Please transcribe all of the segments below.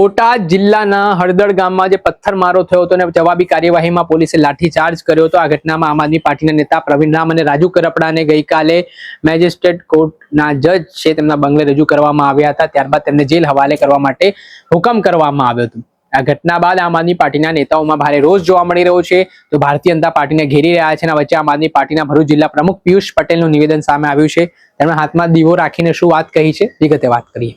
બોટાદ જિલ્લાના હળદળ ગામમાં જે પથ્થરમારો થયો હતો અને જવાબી કાર્યવાહીમાં પોલીસે લાઠીચાર્જ કર્યો હતો. આ ઘટનામાં આમ આદમી પાર્ટીના નેતા પ્રવીણ રામ અને રાજુ કરપડાને ગઈકાલે મેજિસ્ટ્રેટ કોર્ટના જજ છે તેમના બંગલે રજૂ કરવામાં આવ્યા હતા. ત્યારબાદ તેમને જેલ હવાલે કરવા માટે હુકમ કરવામાં આવ્યો હતો. આ ઘટના બાદ આમ આદમી પાર્ટીના નેતાઓમાં ભારે રોષ જોવા મળી રહ્યો છે. તો ભારતીય જનતા પાર્ટીને ઘેરી રહ્યા છે અને વચ્ચે આમ આદમી પાર્ટીના ભરૂચ જિલ્લા પ્રમુખ પિયુષ પટેલનું નિવેદન સામે આવ્યું છે. તેમણે હાથમાં દીવો રાખીને શું વાત કહી છે? વિગતે વાત કરીએ.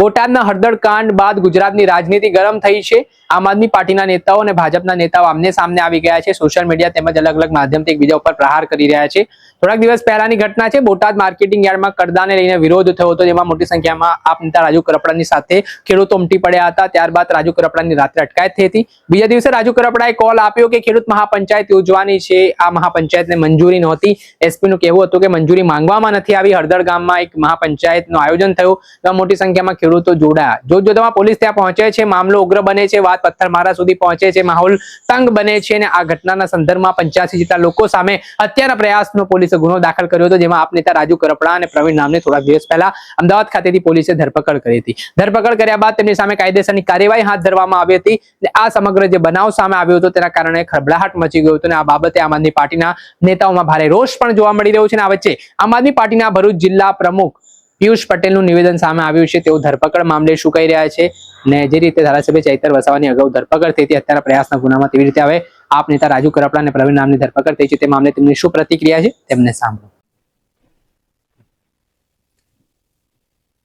બોટાદના હળદળ કાંડ બાદ ગુજરાતની રાજનીતિ ગરમ થઈ છે. આમ આદમી પાર્ટીના નેતાઓ અને ભાજપના નેતાઓ આમને સામને આવી ગયા છે. સોશિયલ મીડિયા તેમજ અલગ અલગ માધ્યમથી એકબીજા ઉપર પ્રહાર કરી રહ્યા છે. થોડાક દિવસ પહેલાની ઘટના છે. બોટાદ માર્કેટિંગ યાર્ડમાં કરદાને લઈને વિરોધ થયો હતો, જેમાં મોટી સંખ્યામાં આપ નેતા રાજુ કરપડાની સાથે ખેડૂતો ઉમટી પડ્યા હતા. ત્યારબાદ રાજુ કરપડાની રાત્રે અટકાયત થઈ હતી. બીજા દિવસે રાજુ કરપડાએ કોલ આપ્યો કે ખેડૂત મહાપંચાયત યોજવાની છે. આ મહાપંચાયતને મંજૂરી નહોતી. એસપી નું કહેવું હતું કે મંજૂરી માંગવામાં નથી આવી. હળદળ ગામમાં એક મહાપંચાયતનું આયોજન થયું. મોટી સંખ્યામાં ખેડૂતો જોડાયા. જોત જોતામાં પોલીસ ત્યાં પહોંચે છે, મામલો ઉગ્ર બને છે, વાત પથ્થરમારા સુધી પહોંચે છે, માહોલ તંગ બને છે અને આ ઘટનાના સંદર્ભમાં પંચ્યાસી જેટલા લોકો સામે હત્યાના પ્રયાસનો પોલીસે ગુનો દાખલ કર્યો હતો, જેમાં આપ નેતા રાજુ કરપડા અને પ્રવીણ નામને થોડા દિવસ પહેલા અમદાવાદ ખાતેથી પોલીસે ધરપકડ કરી હતી. ધરપકડ કર્યા બાદ તેમની સામે કાયદેસરની કાર્યવાહી હાથ ધરવામાં આવી હતી આ સમગ્ર જે બનાવ સામે આવ્યો હતો, તેના કારણે ખળબળાહટ મચી ગયો હતો અને આ બાબતે આમ આદમી પાર્ટીના નેતાઓમાં ભારે રોષ પણ જોવા મળી રહ્યો છે આ વચ્ચે આમ આદમી પાર્ટીના ભરૂચ જિલ્લા પ્રમુખ પિયુષ પટેલનું નિવેદન સામે આવ્યું છે. તેઓ ધરપકડ મામલે શું કહી રહ્યા છે ને જે રીતે ધારાસભ્ય ચૈતર વસાવાની અગાઉ ધરપકડ થઈ હતી અત્યારે પ્રયાસના ગુનામાં તેવી રીતે હવે આપ નેતા રાજુ કરપડા અને પ્રવીણ નામની ધરપકડ થઈ છે. તે મામલે તેમની શું પ્રતિક્રિયા છે તેમને સાંભળો.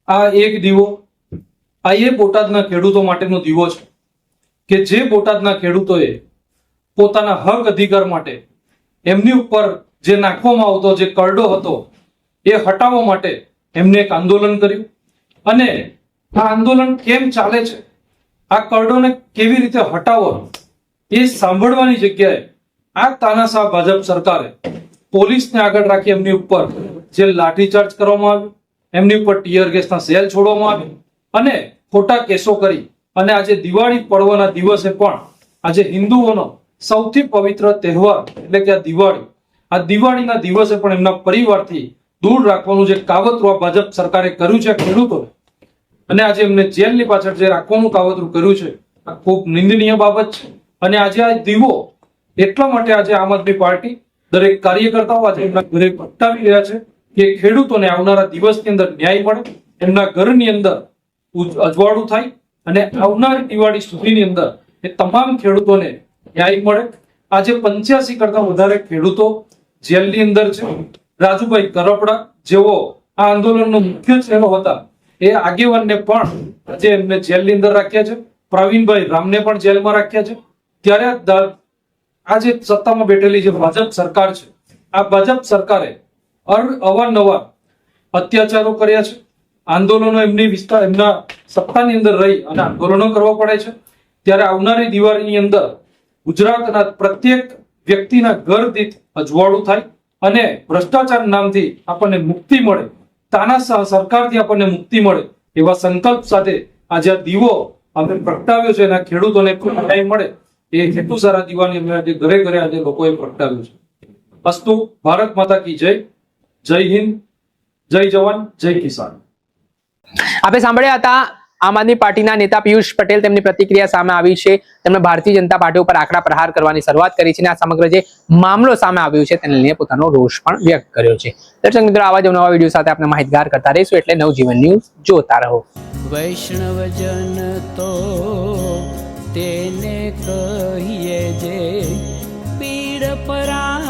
આ એક દીવો આ એ બોટાદના ખેડૂતો માટેનો દીવો છે કે જે બોટાદના ખેડૂતોએ પોતાના હક અધિકાર માટે એમની ઉપર જે નાખવામાં આવતો જે કરડો હતો એ હટાવવા માટે એમને એક આંદોલન કર્યું. અને આ આંદોલન કેમ ચાલે છે? આ કરડોને કેવી રીતે હટાવવો? એ સાંભળવાની જગ્યાએ આ તાનાશાહ ભાજપ સરકારે પોલીસને આગળ રાખી એમની ઉપર જે લાઠીચાર્જ કરવામાં આવ્યો, એમની ઉપર ટીયર ગેસના સેલ છોડવામાં આવે અને ખોટા કેસો કરી. અને આજે દિવાળી પર્વના દિવસે પણ આજે હિન્દુઓનો સૌથી પવિત્ર તહેવાર એટલે કે આ દિવાળી. આ દિવાળીના દિવસે પણ એમના પરિવારથી દૂર રાખવાનું જે કાવતરું આ ભાજપ સરકારે કર્યું છે ખેડૂતોને અને આજે એમને જેલની પાછળ જે રાખવાનું કાવતરું કર્યું છે, આ ખૂબ નિંદનીય બાબત છે. અને આજે આ દીવો એટલા માટે આજે આમ આદમી પાર્ટી દરેક કાર્યકર્તાઓ આજે એમના ઘરે પટાવી રહ્યા છે કે ખેડૂતોને આવનારા દિવસની અંદર ન્યાય મળે, એમના ઘરની અંદર અજવાળું થાય અને આવનારી દિવાળી સુધીની અંદર એ તમામ ખેડૂતોને ન્યાય મળે. આજે પંચ્યાસી કરતા વધારે ખેડૂતો જેલની અંદર છે. રાજુભાઈ કરપડા જેઓ આ આંદોલનનો મુખ્ય ચહેરો હતા, એ આગેવાનને પણ આજે એમને જેલની અંદર રાખ્યા છે. પ્રવીણભાઈ રામને પણ જેલમાં રાખ્યા છે. ત્યારે આ જે સત્તામાં બેઠેલી જે ભાજપ સરકાર છે, આ ભાજપ સરકારે અવારનવાર અત્યાચારો કર્યા છે. આંદોલનો એમની વિસ્તાર એમના સત્તાની અંદર રહી અને આંદોલનો કરવા પડે છે. ત્યારે આવનારી દિવાળીની અંદર ગુજરાતના પ્રત્યેક વ્યક્તિના ઘર દીઠ અજવાળું થાય. અને ભ્રષ્ટાચાર નામથી આપણને મુક્તિ મળે. તાના સરકારથી આપણને મુક્તિ મળે. એવા સંકલ્પ સાથે આ દીવો અમે પ્રગટાવ્યો છે એના ખેડૂતોને ખૂબ ન્યાય મળે. એ હેતુ સારા દીવાની અમે આજે ઘરે ઘરે આજે લોકોએ પ્રગટાવ્યું છે. અસ્તુ, ભારત માતા કી જય. જય હિન્દ. જય જવાન. જય કિસાન. આપણે સાંભળ્યા હતા આમ આદમી પાર્ટીના નેતા પિયુષ પટેલ તેમની પ્રતિક્રિયા સામે આવી છે. તેમણે ભારતીય જનતા પાર્ટી ઉપર આકરા પ્રહાર કરવાની શરૂઆત કરી છે અને આ સમગ્ર જે મામલો સામે આવ્યો છે તેને લઈને પોતાનો રોષ પણ વ્યક્ત કર્યો છે. દર્શક મિત્રો, આવા જ નવા વીડિયો સાથે આપણે માહિતગાર કરતા રહીશું એટલે નવજીવન ન્યૂઝ જોતા રહો. વૈષ્ણવજન તો તેને કહીએ જે પીડ પરાઈ